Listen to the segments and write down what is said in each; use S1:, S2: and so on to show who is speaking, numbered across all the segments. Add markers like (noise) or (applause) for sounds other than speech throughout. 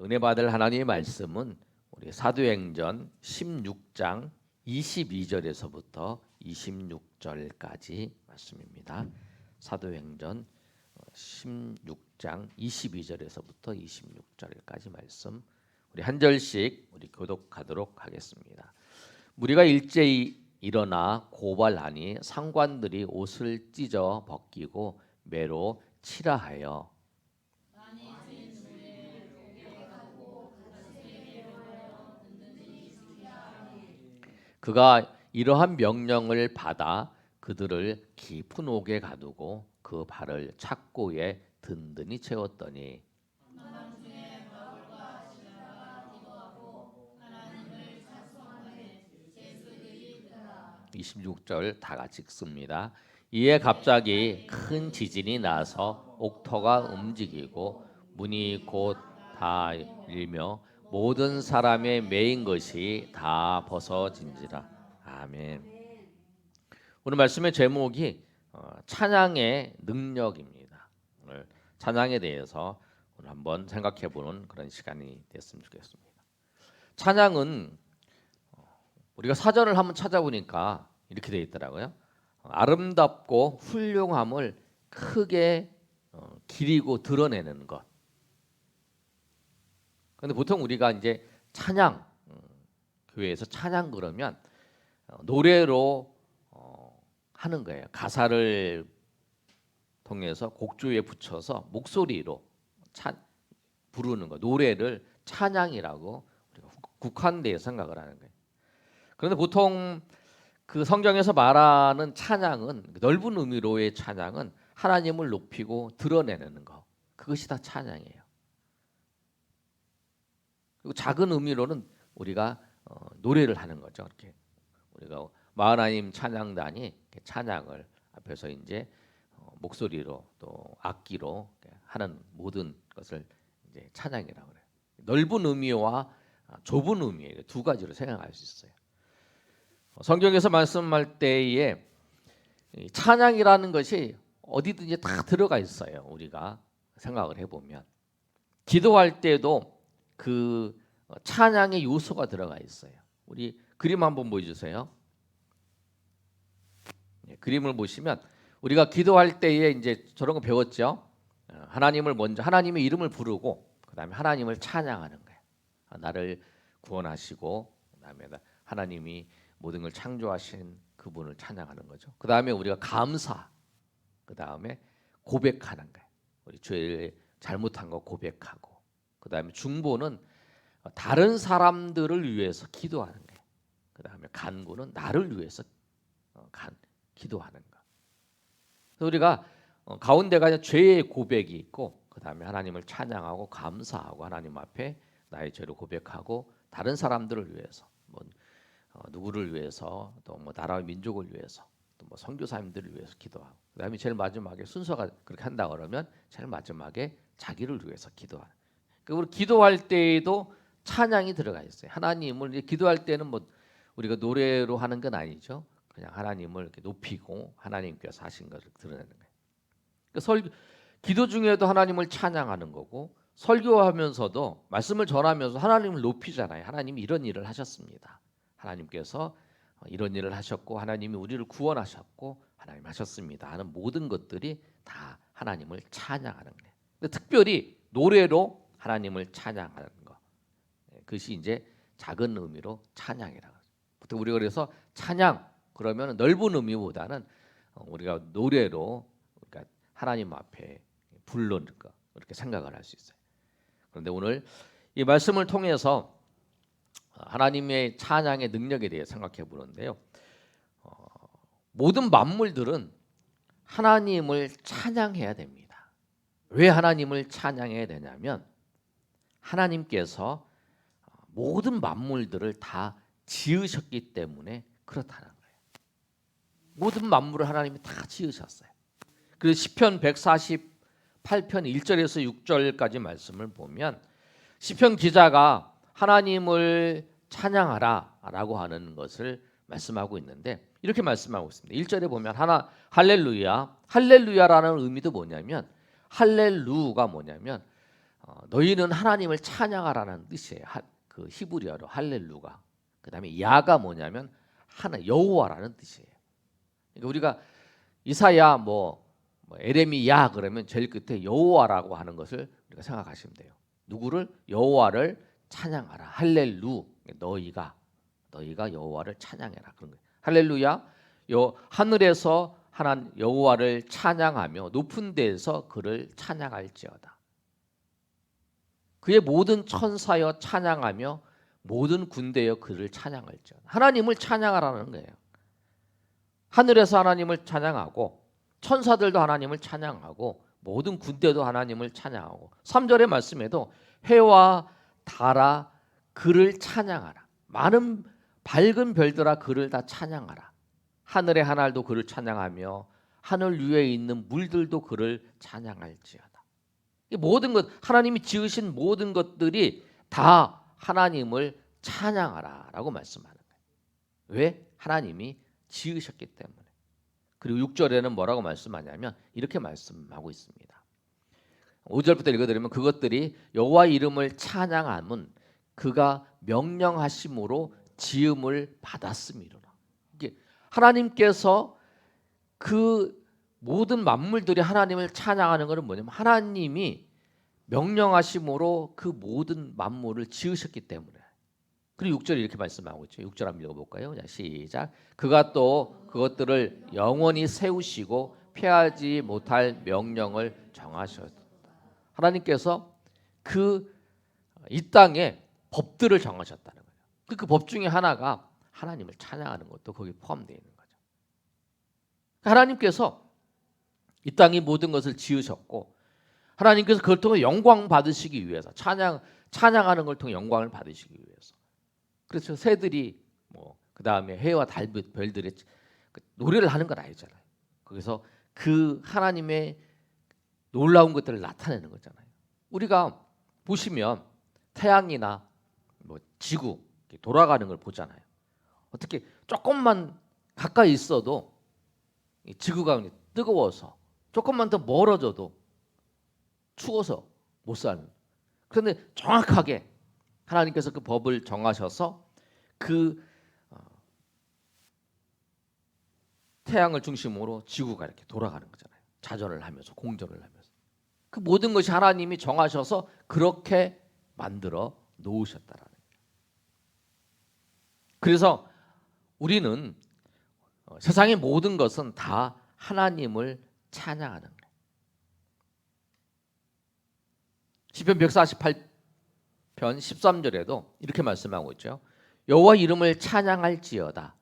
S1: 은혜 받을 하나님의 말씀은 우리 사도행전 16장 22절에서부터 26절까지 말씀입니다. 사도행전 16장 22절에서부터 26절까지 말씀 우리 한 절씩 우리 교독하도록 하겠습니다. 무리가 일제히 일어나 고발하니 상관들이 옷을 찢어 벗기고 매로 치라하여 그가 이러한 명령을 받아 그들을 깊은 옥에 가두고 그 발을 착고에 든든히 채웠더니 26절 다 같이 읽습니다. 이에 갑자기 큰 지진이 나서 옥터가 움직이고 문이 곧다 열며 모든 사람의 메인 것이 다 벗어진지라. 아멘. 오늘 말씀의 제목이 어, 찬양의 능력입니다. 오늘 찬양에 대해서 오늘 한번 생각해 보는 그런 시간이 됐으면 좋겠습니다. 찬양은 어, 우리가 사전을 한번 찾아보니까 이렇게 되어 있더라고요. 아름답고 훌륭함을 크게 어, 기리고 드러내는 것. 근데 보통 우리가 이제 찬양 음, 교회에서 찬양 그러면 어, 노래로 어, 하는 거예요. 가사를 통해서 곡조에 붙여서 목소리로 찬 부르는 거 노래를 찬양이라고 우리가 국한되어 생각을 하는 거예요. 그런데 보통 그 성경에서 말하는 찬양은 넓은 의미로의 찬양은 하나님을 높이고 드러내는 거 그것이 다 찬양이에요. 그리고 작은 의미로는 우리가 어, 노래를 하는 거죠. 이렇게 우리가 마하나님 찬양단이 찬양을 앞에서 이제 어, 목소리로 또 악기로 하는 모든 것을 이제 찬양이라고 그래요. 넓은 의미와 좁은 의미 두 가지로 생각할 수 있어요. 어, 성경에서 말씀할 때에 찬양이라는 것이 어디든지 다 들어가 있어요. 우리가 생각을 해보면 기도할 때도 그 찬양의 요소가 들어가 있어요. 우리 그림 한번 보여주세요. 네, 그림을 보시면 우리가 기도할 때에 이제 저런 거 배웠죠. 어, 하나님을 먼저 하나님의 이름을 부르고 그다음에 하나님을 찬양하는 거예요. 아, 나를 구원하시고 그다음에 하나님이 모든 걸 창조하신 그분을 찬양하는 거죠. 그다음에 우리가 감사, 그다음에 고백하는 거예요. 우리 죄를 잘못한 거 고백하고 그 다음에 중보는 다른 사람들을 위해서 기도하는 거예요. 그 다음에 간구는 나를 위해서 어, 간 기도하는 거. 그래서 우리가 어, 가운데가 죄의 고백이 있고 그 다음에 하나님을 찬양하고 감사하고 하나님 앞에 나의 죄를 고백하고 다른 사람들을 위해서 뭐 어, 누구를 위해서 또 뭐 나라와 민족을 위해서 또 뭐 선교사님들을 위해서 기도하고 그다음에 제일 마지막에 순서가 그렇게 한다 그러면 제일 마지막에 자기를 위해서 기도하는. 그 우리 기도할 때에도 찬양이 들어가 있어요. 하나님을 기도할 때는 뭐 우리가 노래로 하는 건 아니죠. 그냥 하나님을 이렇게 높이고 하나님께서 하신 것을 드러내는 거예요. 그러니까 설 기도 중에도 하나님을 찬양하는 거고 설교하면서도 말씀을 전하면서 하나님을 높이잖아요. 하나님이 이런 일을 하셨습니다. 하나님께서 이런 일을 하셨고 하나님이 우리를 구원하셨고 하나님 하셨습니다 하는 모든 것들이 다 하나님을 찬양하는 거예요. 근데 특별히 노래로 하나님을 찬양하는 거. 그것이 이제 작은 의미로 찬양이라고. 보통 우리가 그래서 찬양 그러면 넓은 의미보다는 우리가 노래로 그러니까 하나님 앞에 부르는 거 이렇게 생각을 할 수 있어요. 그런데 오늘 이 말씀을 통해서 하나님의 찬양의 능력에 대해 생각해 보는데요. 어, 모든 만물들은 하나님을 찬양해야 됩니다. 왜 하나님을 찬양해야 되냐면 하나님께서 모든 만물들을 다 지으셨기 때문에 그렇다는 거예요. 모든 만물을 하나님이 다 지으셨어요. 그래서 시편 148편 1절에서 6절까지 말씀을 보면 시편 기자가 하나님을 찬양하라라고 하는 것을 말씀하고 있는데 이렇게 말씀하고 있습니다. 1절에 보면 하나 할렐루야 할렐루야라는 의미도 뭐냐면 할렐루가 뭐냐면 어, 너희는 하나님을 찬양하라는 뜻이에요. 하, 그 히브리어로 할렐루가. 그다음에 야가 뭐냐면 하나 여호와라는 뜻이에요. 그러니까 우리가 이사야 뭐, 뭐 에레미야 그러면 제일 끝에 여호와라고 하는 것을 우리가 생각하시면 돼요. 누구를 여호와를 찬양하라. 할렐루 너희가 너희가 여호와를 찬양해라 그런 거예요. 할렐루야 요 하늘에서 하나님 여호와를 찬양하며 높은 데에서 그를 찬양할지어다. 그의 모든 천사여 찬양하며 모든 군대여 그를 찬양할지어다. 하나님을 찬양하라는 거예요. 하늘에서 하나님을 찬양하고 천사들도 하나님을 찬양하고 모든 군대도 하나님을 찬양하고 3절의 말씀에도 해와 달아 그를 찬양하라. 많은 밝은 별들아 그를 다 찬양하라. 하늘의 하늘도 그를 찬양하며 하늘 위에 있는 물들도 그를 찬양할지어다. 이 모든 것 하나님이 지으신 모든 것들이 다 하나님을 찬양하라라고 말씀하는 거예요. 왜? 하나님이 지으셨기 때문에. 그리고 6절에는 뭐라고 말씀하냐면 이렇게 말씀하고 있습니다. 5절부터 읽어 드리면 그것들이 여호와 이름을 찬양함은 그가 명령하심으로 지음을 받았음이로라. 이게 하나님께서 그 모든 만물들이 하나님을 찬양하는 것은 뭐냐면 하나님이 명령하심으로 그 모든 만물을 지으셨기 때문에. 그리고 6절에 이렇게 말씀하고 있죠. 6절 한번 읽어볼까요? 자, 시작. 그가 또 그것들을 영원히 세우시고 피하지 못할 명령을 정하셨다. 하나님께서 그 이 땅에 법들을 정하셨다는 거예요. 그, 그 법 중에 하나가 하나님을 찬양하는 것도 거기 포함되어 있는 거죠. 하나님께서 이 땅의 모든 것을 지으셨고 하나님께서 그걸 통해 영광 받으시기 위해서 찬양 찬양하는 걸 통해 영광을 받으시기 위해서 그래서 새들이 뭐 그 다음에 해와 달 별들이 그 노래를 하는 건 아니잖아요. 그래서 그 하나님의 놀라운 것들을 나타내는 거잖아요. 우리가 보시면 태양이나 뭐 지구 돌아가는 걸 보잖아요. 어떻게 조금만 가까이 있어도 지구가 뜨거워서 조금만 더 멀어져도 추워서 못 사는. 그런데 정확하게 하나님께서 그 법을 정하셔서 그 어, 태양을 중심으로 지구가 이렇게 돌아가는 거잖아요. 자전을 하면서 공전을 하면서 그 모든 것이 하나님이 정하셔서 그렇게 만들어 놓으셨다라는 거예요. 그래서 우리는 어, 세상의 모든 것은 다 하나님을 찬양하는 거예요. 시편 148편 13절에도 이렇게 말씀하고 있죠. 여호와 이름을 찬양할지어다.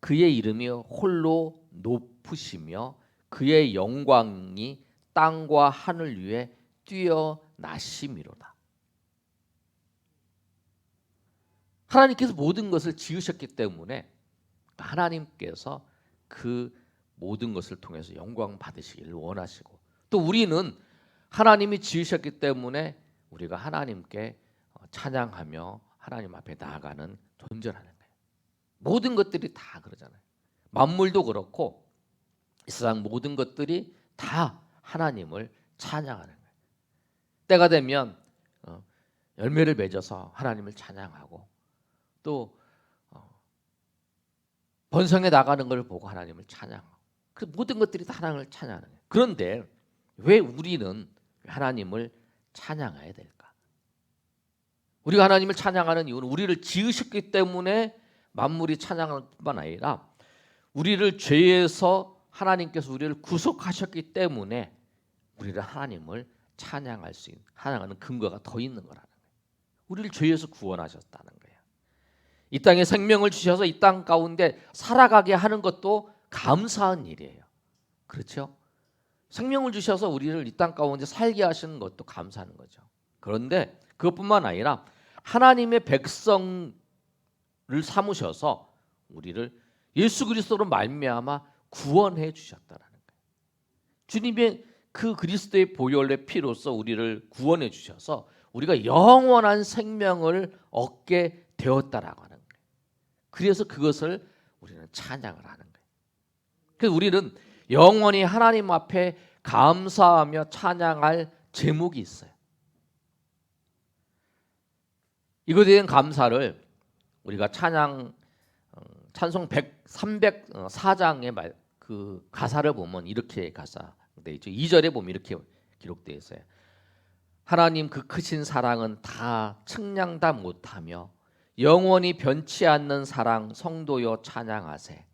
S1: 그의 이름이 홀로 높으시며 그의 영광이 땅과 하늘 위에 뛰어나심이로다. 하나님께서 모든 것을 지으셨기 때문에 하나님께서 그 모든 것을 통해서 영광 받으시기를 원하시고 또 우리는 하나님이 지으셨기 때문에 우리가 하나님께 어, 찬양하며 하나님 앞에 나아가는 존재라는 거예요. 모든 것들이 다 그러잖아요. 만물도 그렇고 이 세상 모든 것들이 다 하나님을 찬양하는 거예요. 때가 되면 어, 열매를 맺어서 하나님을 찬양하고 또 어, 번성해 나가는 걸 보고 하나님을 찬양하고 그 모든 것들이 다 하나님을 찬양하는 거예요. 그런데 왜 우리는 하나님을 찬양해야 될까? 우리가 하나님을 찬양하는 이유는 우리를 지으셨기 때문에 만물이 찬양하는 뿐만 아니라 우리를 죄에서 하나님께서 우리를 구속하셨기 때문에 우리를 하나님을 찬양할 수 있는 찬양하는 근거가 더 있는 거라는 거예요. 우리를 죄에서 구원하셨다는 거예요. 이 땅에 생명을 주셔서 이 땅 가운데 살아가게 하는 것도 감사한 일이에요. 그렇죠? 생명을 주셔서 우리를 이 땅 가운데 살게 하시는 것도 감사하는 거죠. 그런데 그것뿐만 아니라 하나님의 백성을 삼으셔서 우리를 예수 그리스도로 말미암아 구원해 주셨다라는 거예요. 주님의 그 그리스도의 보혈의 피로서 우리를 구원해 주셔서 우리가 영원한 생명을 얻게 되었다라고 하는 거예요. 그래서 그것을 우리는 찬양을 하는 거예요. 그래서 우리는 영원히 하나님 앞에 감사하며 찬양할 제목이 있어요. 이거에 대한 감사를 우리가 찬양 어, 찬송 100 304장의 말, 그 가사를 보면 이렇게 가사돼 있죠. 2절에 보면 이렇게 기록되어 있어요. 하나님 그 크신 사랑은 다 측량 다 못하며 영원히 변치 않는 사랑 성도여 찬양하세.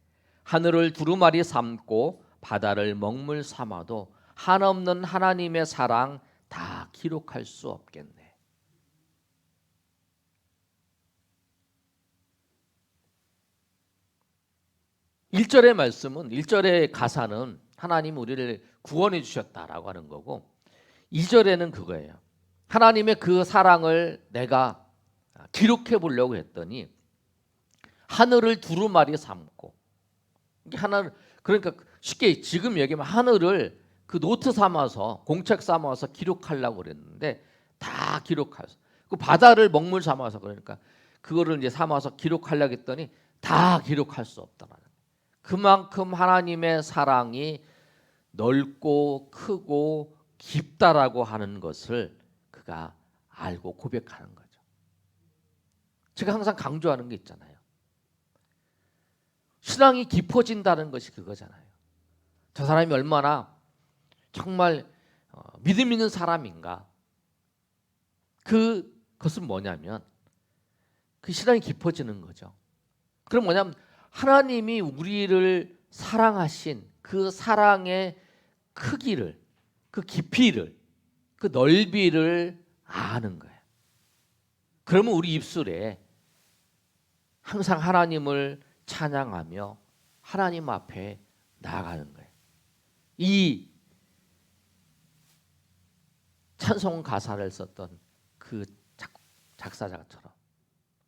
S1: 하늘을 두루마리 삼고 바다를 먹물 삼아도 한없는 하나님의 사랑 다 기록할 수 없겠네. 일절의 말씀은 일절의 가사는 하나님 우리를 구원해 주셨다라고 하는 거고 이절에는 그거예요. 하나님의 그 사랑을 내가 기록해 보려고 했더니 하늘을 두루마리 삼고 하늘 그러니까 쉽게 지금 얘기하면 하늘을 그 노트 삼아서 공책 삼아서 기록하려고 그랬는데 다 기록할 수. 그 바다를 먹물 삼아서 그러니까 그거를 이제 삼아서 기록하려고 했더니 다 기록할 수 없다라는. 그만큼 하나님의 사랑이 넓고 크고 깊다라고 하는 것을 그가 알고 고백하는 거죠. 제가 항상 강조하는 게 있잖아요. 신앙이 깊어진다는 것이 그거잖아요. 저 사람이 얼마나 정말 어, 믿음 있는 사람인가. 그 그것은 뭐냐면 그 신앙이 깊어지는 거죠. 그럼 뭐냐면 하나님이 우리를 사랑하신 그 사랑의 크기를 그 깊이를 그 넓이를 아는 거예요. 그러면 우리 입술에 항상 하나님을 찬양하며 하나님 앞에 나아가는 거예요. 이 찬송 가사를 썼던 그 작, 작사자처럼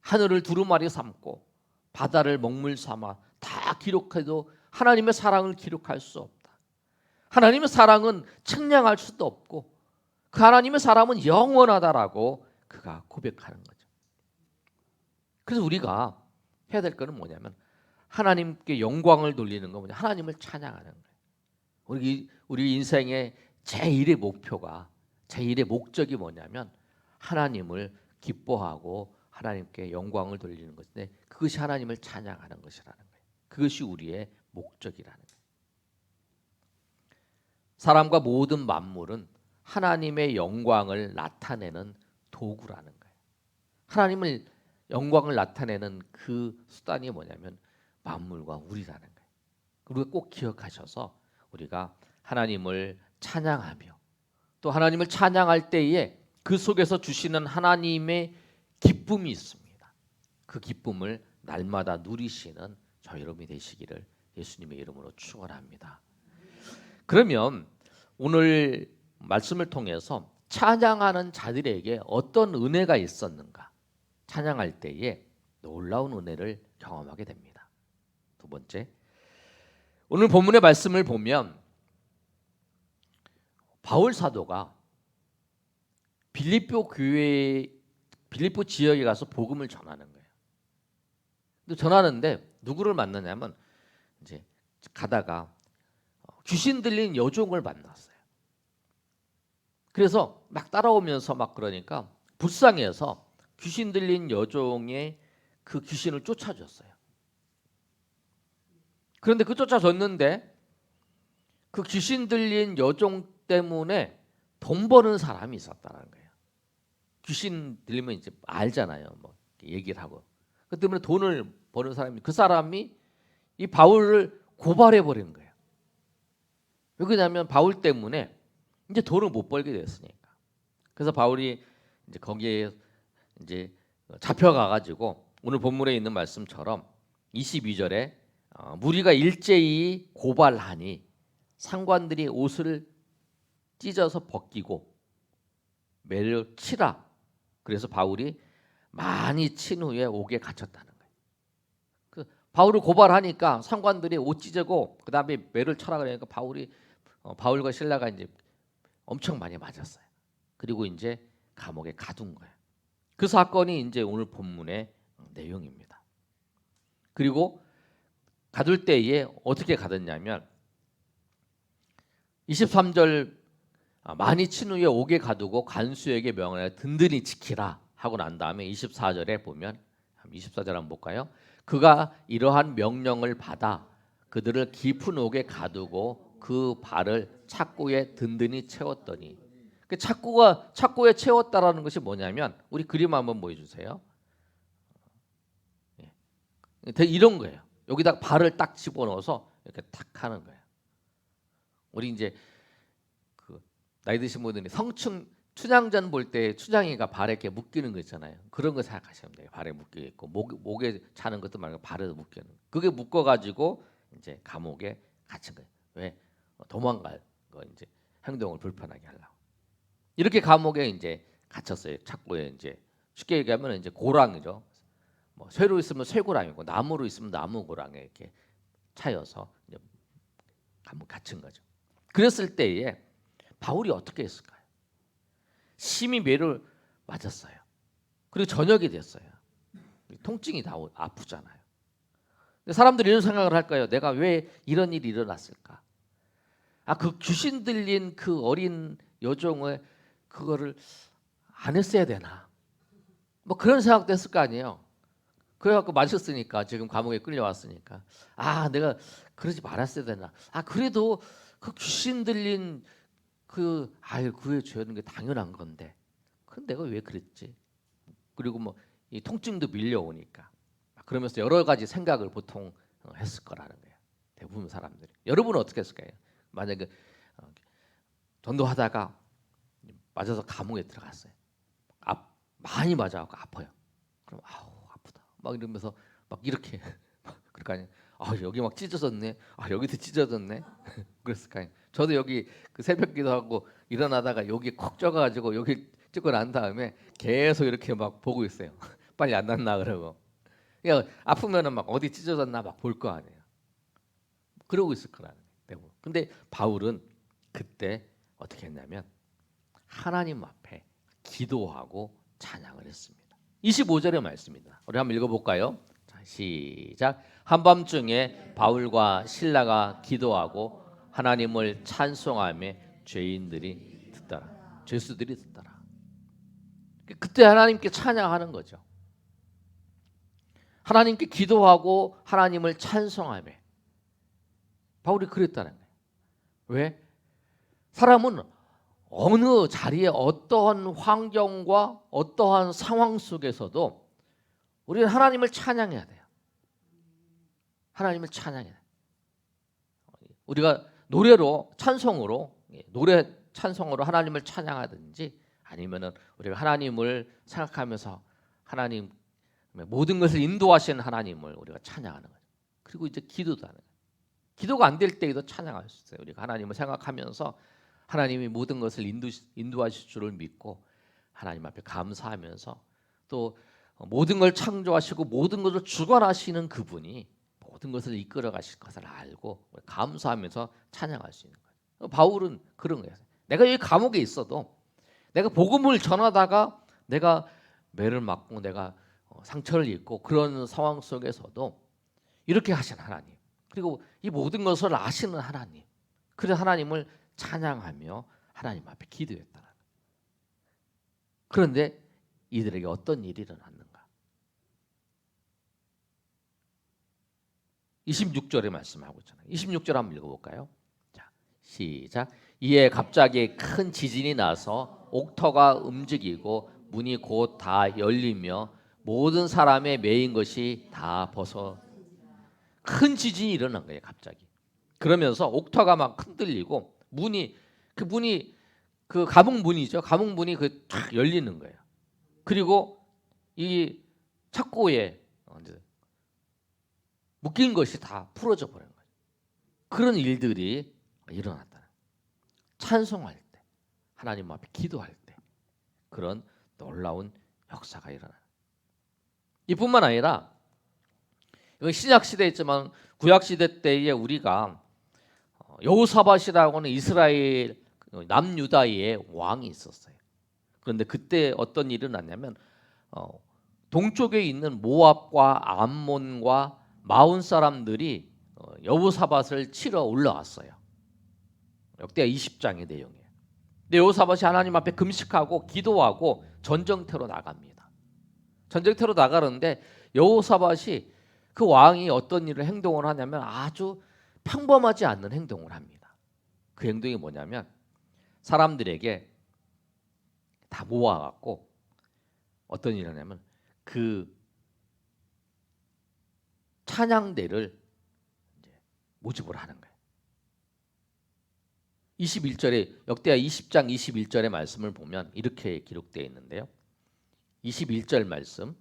S1: 하늘을 두루마리 삼고 바다를 먹물 삼아 다 기록해도 하나님의 사랑을 기록할 수 없다. 하나님의 사랑은 측량할 수도 없고 그 하나님의 사랑은 영원하다라고 그가 고백하는 거죠. 그래서 우리가 해야 될 거는 뭐냐면 하나님께 영광을 돌리는 거 뭐냐 하나님을 찬양하는 거예요. 우리 우리 인생의 제1의 목표가 제1의 목적이 뭐냐면 하나님을 기뻐하고 하나님께 영광을 돌리는 것인데 그것이 하나님을 찬양하는 것이라는 거예요. 그것이 우리의 목적이라는 거예요. 사람과 모든 만물은 하나님의 영광을 나타내는 도구라는 거예요. 하나님을 영광을 나타내는 그 수단이 뭐냐면 만물과 우리라는 거예요. 우리가 꼭 기억하셔서 우리가 하나님을 찬양하며 또 하나님을 찬양할 때에 그 속에서 주시는 하나님의 기쁨이 있습니다. 그 기쁨을 날마다 누리시는 저 여러분이 되시기를 예수님의 이름으로 축원합니다. 그러면 오늘 말씀을 통해서 찬양하는 자들에게 어떤 은혜가 있었는가? 찬양할 때에 놀라운 은혜를 경험하게 됩니다. 두 번째, 오늘 본문의 말씀을 보면 바울 사도가 빌립보 교회 빌립보 지역에 가서 복음을 전하는 거예요. 근데 전하는데 누구를 만나냐면 이제 가다가 귀신 들린 여종을 만났어요. 그래서 막 따라오면서 막 그러니까 불쌍해서 귀신 들린 여종의 그 귀신을 쫓아줬어요. 그런데 그 쫓아줬는데 그 귀신 들린 여종 때문에 돈 버는 사람이 있었다는 거예요. 귀신 들리면 이제 알잖아요. 뭐 얘기를 하고. 그 때문에 돈을 버는 사람이 그 사람이 이 바울을 고발해 버린 거예요. 왜 그러냐면 바울 때문에 이제 돈을 못 벌게 됐으니까. 그래서 바울이 이제 거기에 이제 잡혀가 가지고 오늘 본문에 있는 말씀처럼 22절에 어, 무리가 일제히 고발하니 상관들이 옷을 찢어서 벗기고 매를 치라. 그래서 바울이 많이 친 후에 옥에 갇혔다는 거예요. 그 바울을 고발하니까 상관들이 옷 찢고 그다음에 매를 쳐라 그러니까 바울이 어, 바울과 신라가 이제 엄청 많이 맞았어요. 그리고 이제 감옥에 가둔 거예요. 그 사건이 이제 오늘 본문의 내용입니다. 그리고 가둘 때에 어떻게 가뒀냐면 23절 많이 친 후에 옥에 가두고 간수에게 명하여 든든히 지키라 하고 난 다음에 24절에 보면 24절 한번 볼까요? 그가 이러한 명령을 받아 그들을 깊은 옥에 가두고 그 발을 착고에 든든히 채웠더니 그 착고가 착고에 채웠다라는 것이 뭐냐면 우리 그림 한번 보여주세요. 예. 이런 거예요. 여기다 발을 딱 집어넣어서 이렇게 탁 하는 거예요. 우리 이제 그 나이 드신 분들이 성층 춘향전 볼 때 춘향이가 발에 이렇게 묶이는 거 있잖아요. 그런 거 생각하시면 돼요. 발에 묶여 있고 목 목에 차는 것도 말고 발에 묶여는. 그게 묶어 가지고 이제 감옥에 갇힌 거예요. 왜 도망갈 거 이제 행동을 불편하게 하려고. 이렇게 감옥에 이제 갇혔어요. 착고에 이제 쉽게 얘기하면 이제 고랑이죠. 뭐 쇠로 있으면 쇠고랑이고 나무로 있으면 나무 고랑에 이렇게 차여서 감옥 갇힌 거죠. 그랬을 때에 바울이 어떻게 했을까요? 심히 매를 맞았어요. 그리고 저녁이 됐어요. 통증이 다 아프잖아요. 근데 사람들이 이런 생각을 할까요? 내가 왜 이런 일이 일어났을까? 아, 그 귀신 들린 그 어린 여종을 그거를 안 했어야 되나? 뭐 그런 생각도 했을 거 아니에요. 그래갖고 맞았으니까 지금 감옥에 끌려왔으니까 아 내가 그러지 말았어야 되나? 아 그래도 그 귀신 들린 그 아유 구해 주는 게 당연한 건데 그 내가 왜 그랬지? 그리고 뭐 이 통증도 밀려오니까 그러면서 여러 가지 생각을 보통 어, 했을 거라는 거예요. 대부분 사람들이. 여러분은 어떻게 했을까요? 만약에 어, 전도하다가 맞아서 감옥에 들어갔어요. 아, 많이 맞아갖고 아파요. 그럼 아우. 막 이러면서 막 이렇게 (laughs) 그러니까 아 여기 막 찢어졌네. 아 여기도 찢어졌네. (laughs) 그랬을 거 아니에요. 저도 여기 그 새벽 기도 하고 일어나다가 여기 콕 쪄가지고 여기 찍고 난 다음에 계속 이렇게 막 보고 있어요. (laughs) 빨리 안 났나 그러고. 야 아프면은 막 어디 찢어졌나 막 볼 거 아니에요. 그러고 있을 거라는 거예요. 근데 바울은 그때 어떻게 했냐면 하나님 앞에 기도하고 찬양을 했습니다. 25절의 말씀입니다. 우리 한번 읽어볼까요? 자, 시작. 한밤중에 바울과 신라가 기도하고 하나님을 찬송하며 죄인들이 듣더라. 죄수들이 듣더라. 그때 하나님께 찬양하는 거죠. 하나님께 기도하고 하나님을 찬송하며 바울이 그랬다는 거예요. 왜? 사람은 어느 자리에 어떠한 환경과 어떠한 상황 속에서도 우리는 하나님을 찬양해야 돼요. 하나님을 찬양해야 돼요. 우리가 노래로 찬송으로 예, 노래 찬송으로 하나님을 찬양하든지 아니면은 우리가 하나님을 생각하면서 하나님 모든 것을 인도하시는 하나님을 우리가 찬양하는 거죠. 그리고 이제 기도도 하는 거예요. 기도가 안 될 때에도 찬양할 수 있어요. 우리가 하나님을 생각하면서 하나님이 모든 것을 인도, 인도하실 줄을 믿고 하나님 앞에 감사하면서 또 모든 걸 창조하시고 모든 것을 주관하시는 그분이 모든 것을 이끌어 가실 것을 알고 감사하면서 찬양할 수 있는 거예요. 바울은 그런 거예요. 내가 여기 감옥에 있어도 내가 복음을 전하다가 내가 매를 맞고 내가 어, 상처를 입고 그런 상황 속에서도 이렇게 하신 하나님 그리고 이 모든 것을 아시는 하나님 그래 하나님을 찬양하며 하나님 앞에 기도했다는 그런데 이들에게 어떤 일이 일어났는가? 26절에 말씀하고 있잖아요. 26절 한번 읽어볼까요? 자, 시작. 이에 갑자기 큰 지진이 나서 옥터가 움직이고 문이 곧 다 열리며 모든 사람의 매인 것이 다 벗어 큰 지진이 일어난 거예요. 갑자기. 그러면서 옥터가 막 흔들리고 문이 그 문이 그 감옥 문이죠. 감옥 문이 그 쫙 열리는 거예요. 그리고 이 착고에 묶인 것이 다 풀어져 버린 거예요. 그런 일들이 일어났다. 찬송할 때, 하나님 앞에 기도할 때 그런 놀라운 역사가 일어나. 이뿐만 아니라 이건 신약 시대였지만 구약 시대 때에 우리가 여호사밧이라고는 이스라엘 남유다의 왕이 있었어요. 그런데 그때 어떤 일이 일어났냐면 어, 동쪽에 있는 모압과 암몬과 마온 사람들이 어, 여호사밧을 치러 올라왔어요. 역대하 20장의 내용이에요. 근데 여호사밧이 하나님 앞에 금식하고 기도하고 전정태로 나갑니다. 전쟁터로 나가는데 여호사밧이 그 왕이 어떤 일을 행동을 하냐면 아주 평범하지 않는 행동을 합니다. 그 행동이 뭐냐면 사람들에게 다 모아갖고 어떤 일을 하냐면 그 찬양대를 모집을 하는 거예요. 21절에 역대하 20장 21절의 말씀을 보면 이렇게 기록되어 있는데요. 21절 말씀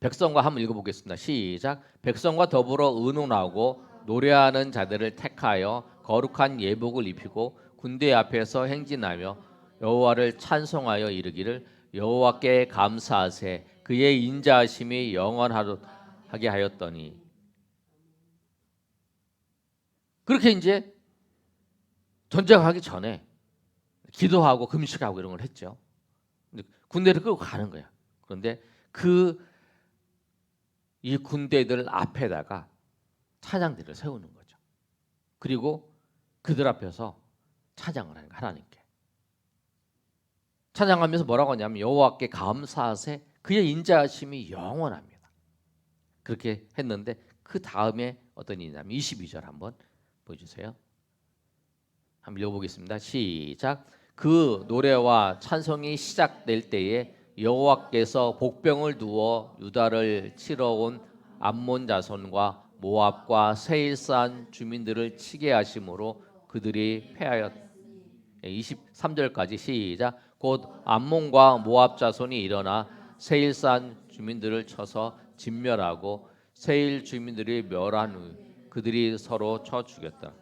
S1: 백성과 한번 읽어보겠습니다. 시작. 백성과 더불어 의논하고 노래하는 자들을 택하여 거룩한 예복을 입히고 군대 앞에서 행진하며 여호와를 찬송하여 이르기를 여호와께 감사하세 그의 인자하심이 영원하게 하였더니 그렇게 이제 전쟁하기 전에 기도하고 금식하고 이런 걸 했죠. 군대를 끌고 가는 거야. 그런데 그 이 군대들 앞에다가 찬양대를 세우는 거죠. 그리고 그들 앞에서 찬양을 하는 하나님께. 찬양하면서 뭐라고 하냐면 여호와께 감사하세 그의 인자하심이 영원합니다. 그렇게 했는데 그 다음에 어떤 일이냐면 22절 한번 보여주세요. 한번 읽어보겠습니다. 시작. 그 노래와 찬송이 시작될 때에 여호와께서 복병을 두어 유다를 치러 온 암몬 자손과 모압과 세일산 주민들을 치게 하심으로 그들이 패하였. 23절까지 시작. 곧 암몬과 모압 자손이 일어나 세일산 주민들을 쳐서 진멸하고 세일 주민들이 멸한 후 그들이 서로 쳐 죽였다.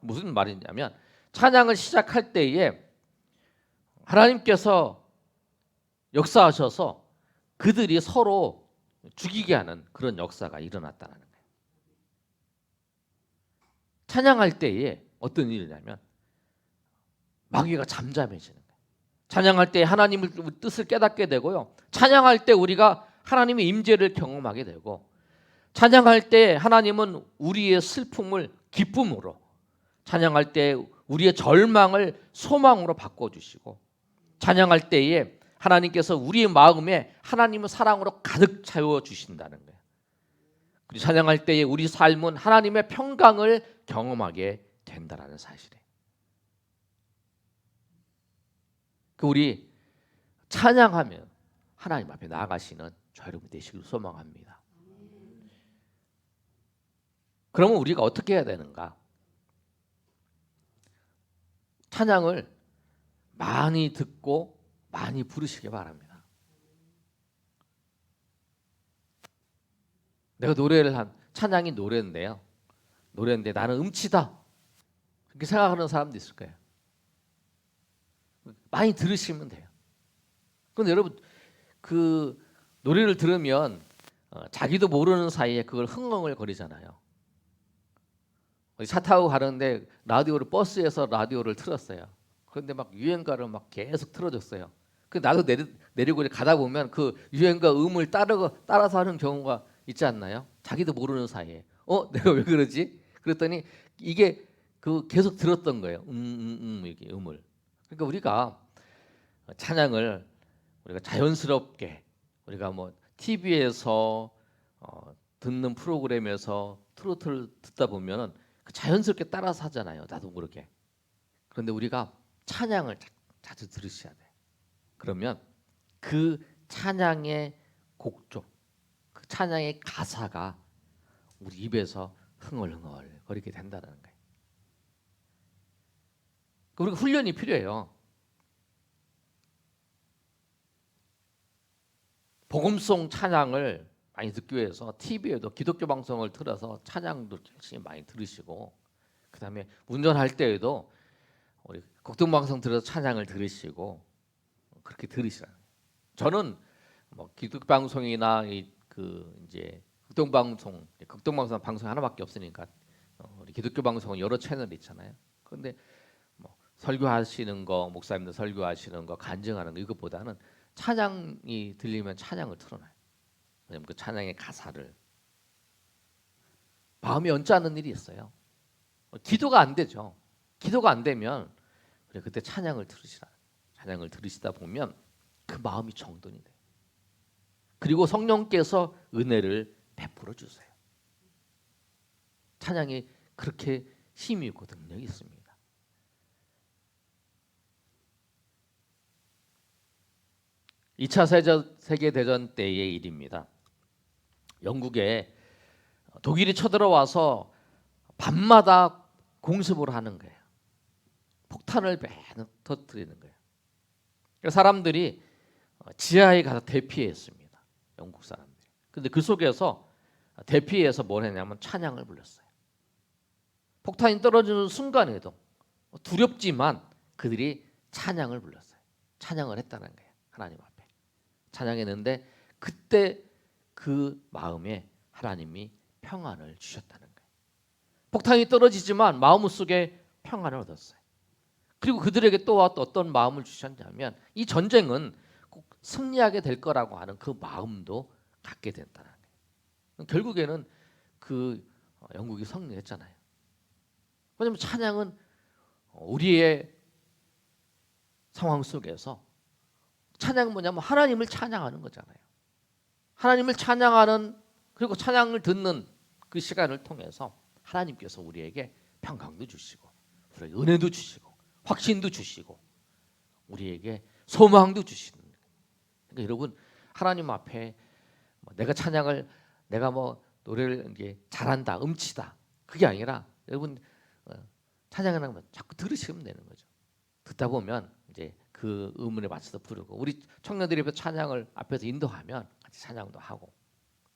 S1: 무슨 말이냐면 찬양을 시작할 때에 하나님께서 역사하셔서 그들이 서로 죽이게 하는 그런 역사가 일어났다는. 찬양할 때에 어떤 일이냐면 마귀가 잠잠해지는 거예요. 찬양할 때 하나님의 뜻을 깨닫게 되고요. 찬양할 때 우리가 하나님의 임재를 경험하게 되고 찬양할 때 하나님은 우리의 슬픔을 기쁨으로 찬양할 때 우리의 절망을 소망으로 바꿔 주시고 찬양할 때에 하나님께서 우리의 마음에 하나님의 사랑으로 가득 채워 주신다는 거예요. 그리고 찬양할 때에 우리 삶은 하나님의 평강을 경험하게 된다라는 사실이에요. 그 우리 찬양하면 하나님 앞에 나아가시는 저 여러분 되시길 소망합니다. 그러면 우리가 어떻게 해야 되는가? 찬양을 많이 듣고 많이 부르시기 바랍니다. 내가 노래를 한 찬양이 노래인데요. 노래인데 나는 음치다. 그렇게 생각하는 사람도 있을 거예요. 많이 들으시면 돼요. 근데 여러분 그 노래를 들으면 어, 자기도 모르는 사이에 그걸 흥얼흥얼 거리잖아요. 차 타고 가는데 라디오를 버스에서 라디오를 틀었어요. 그런데 막 유행가를 막 계속 틀어줬어요. 그 나도 내리, 내리고 가다 보면 그 유행가 음을 따르고 따라서 하는 경우가 있지 않나요? 자기도 모르는 사이에 어 (laughs) 내가 왜 그러지? 그랬더니 이게 그 계속 들었던 거예요. 음음음 음, 음, 이게 음을. 그러니까 우리가 찬양을 우리가 자연스럽게 우리가 뭐 TV에서 어, 듣는 프로그램에서 트로트를 듣다 보면은 그 자연스럽게 따라서 하잖아요. 나도 그렇게. 그런데 우리가 찬양을 자주 들으셔야 돼. 그러면 그 찬양의 곡조, 그 찬양의 가사가 우리 입에서 흥얼흥얼 거리게 된다는 거예요. 우리가 훈련이 필요해요. 복음송 찬양을 많이 듣기 위해서 TV에도 기독교 방송을 틀어서 찬양도 열심히 많이 들으시고 그다음에 운전할 때에도 우리 국동 방송 들어서 찬양을 들으시고 그렇게 들으시라. 저는 뭐 기독 방송이나 그 이제 극동 방송, 극동 방송 방송 하나밖에 없으니까 어, 우리 기독교 방송은 여러 채널이 있잖아요. 그런데 뭐 설교하시는 거, 목사님들 설교하시는 거, 간증하는 거 이것보다는 찬양이 들리면 찬양을 틀어놔요. 왜냐면 그 찬양의 가사를 마음이 언짢은 일이 있어요. 기도가 안 되죠. 기도가 안 되면 그래 그때 찬양을 들으시라. 찬양을 들으시다 보면 그 마음이 정돈이 돼. 그리고 성령께서 은혜를 베풀어 주세요. 찬양이 그렇게 힘이 있고 능력이 있습니다. 이 차 세계 대전 때의 일입니다. 영국에 독일이 쳐들어와서 밤마다 공습을 하는 거예요. 폭탄을 매는 터뜨리는 거예요. 그래서 사람들이 지하에 가서 대피했습니다. 영국 사람들이. 근데 그 속에서 대피해서 뭘 했냐면 찬양을 불렀어요. 폭탄이 떨어지는 순간에도 두렵지만 그들이 찬양을 불렀어요. 찬양을 했다는 거예요. 하나님 앞에. 찬양했는데 그때 그 마음에 하나님이 평안을 주셨다는 거예요. 폭탄이 떨어지지만 마음 속에 평안을 얻었어요. 그리고 그들에게 또 어떤 마음을 주셨냐면 이 전쟁은 꼭 승리하게 될 거라고 하는 그 마음도 갖게 된다는 거예요. 결국에는 그 영국이 승리했잖아요. 왜냐하면 찬양은 우리의 상황 속에서 찬양은 뭐냐면 하나님을 찬양하는 거잖아요. 하나님을 찬양하는 그리고 찬양을 듣는 그 시간을 통해서 하나님께서 우리에게 평강도 주시고 우리에게 은혜도 주시고 확신도 주시고 우리에게 소망도 주시는. 그러니까 여러분 하나님 앞에 뭐 내가 찬양을 내가 뭐 노래를 이게 잘한다 음치다 그게 아니라 여러분 어, 찬양하는 건 자꾸 들으시면 되는 거죠. 듣다 보면 이제 그 음문에 맞춰서 부르고 우리 청년들이 앞에 찬양을 앞에서 인도하면 같이 찬양도 하고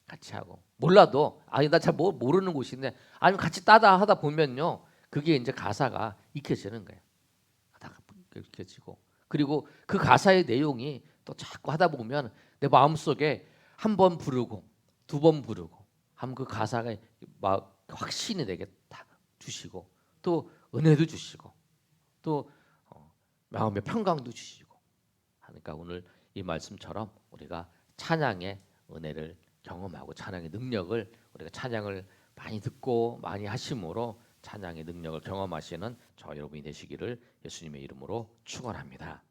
S1: 같이 하고 몰라도 아니 나 잘 모르는 곳인데 아니면 같이 따다 하다 보면요 그게 이제 가사가 익혀지는 거예요. 하다가 익혀지고 그리고 그 가사의 내용이 또 자꾸 하다 보면 내 마음 속에 한 번 부르고 두 번 부르고 하면 그 가사가 막 확신이 되게 다 주시고 또 은혜도 주시고 또 어, 마음의 평강도 주시고 하니까 오늘 이 말씀처럼 우리가 찬양의 은혜를 경험하고 찬양의 능력을 우리가 찬양을 많이 듣고 많이 하심으로 찬양의 능력을 경험하시는 저 여러분이 되시기를 예수님의 이름으로 축원합니다.